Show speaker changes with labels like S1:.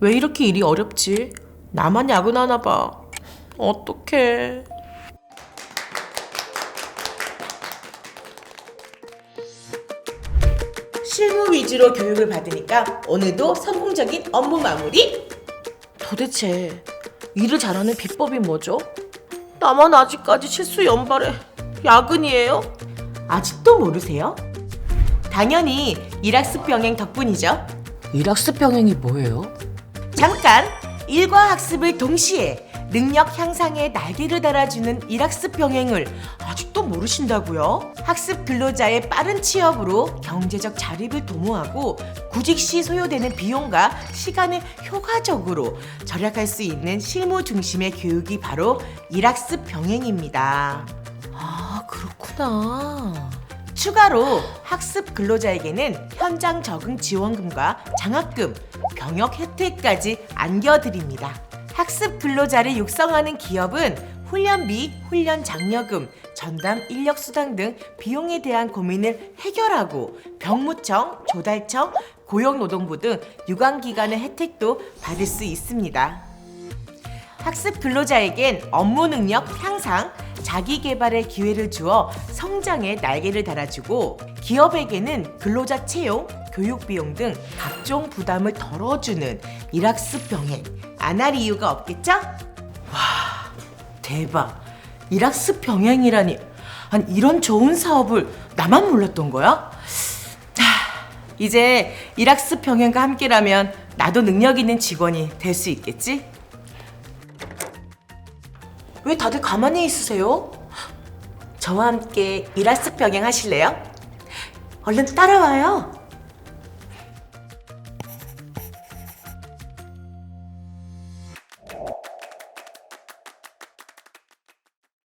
S1: 왜 이렇게 일이 어렵지? 나만 야근하나 봐. 어떡해. 실무 위주로 교육을 받으니까 오늘도 성공적인 업무 마무리? 도대체 일을 잘하는 비법이 뭐죠? 나만 아직까지 실수 연발에 야근이에요? 아직도 모르세요? 당연히 일학습 병행 덕분이죠.
S2: 일학습 병행이 뭐예요?
S1: 잠깐 일과 학습을 동시에 능력 향상에 날개를 달아주는 일학습 병행을 아직도 모르신다고요? 학습 근로자의 빠른 취업으로 경제적 자립을 도모하고 구직 시 소요되는 비용과 시간을 효과적으로 절약할 수 있는 실무 중심의 교육이 바로 일학습 병행입니다.
S2: 아, 그렇구나.
S1: 추가로 학습 근로자에게는 현장 적응 지원금과 장학금, 병역 혜택까지 안겨드립니다. 학습 근로자를 육성하는 기업은 훈련비, 훈련 장려금, 전담 인력 수당 등 비용에 대한 고민을 해결하고 병무청, 조달청, 고용노동부 등 유관기관의 혜택도 받을 수 있습니다. 학습 근로자에겐 업무 능력 향상, 자기 개발의 기회를 주어 성장의 날개를 달아주고 기업에게는 근로자 채용, 교육 비용 등 각종 부담을 덜어주는 일학습 병행 안 할 이유가 없겠죠? 와 대박 일학습 병행이라니 아니 이런 좋은 사업을 나만 몰랐던 거야? 자, 이제 일학습 병행과 함께라면 나도 능력 있는 직원이 될 수 있겠지? 왜 다들 가만히 있으세요? 저와 함께 일학습 병행 하실래요? 얼른 따라와요.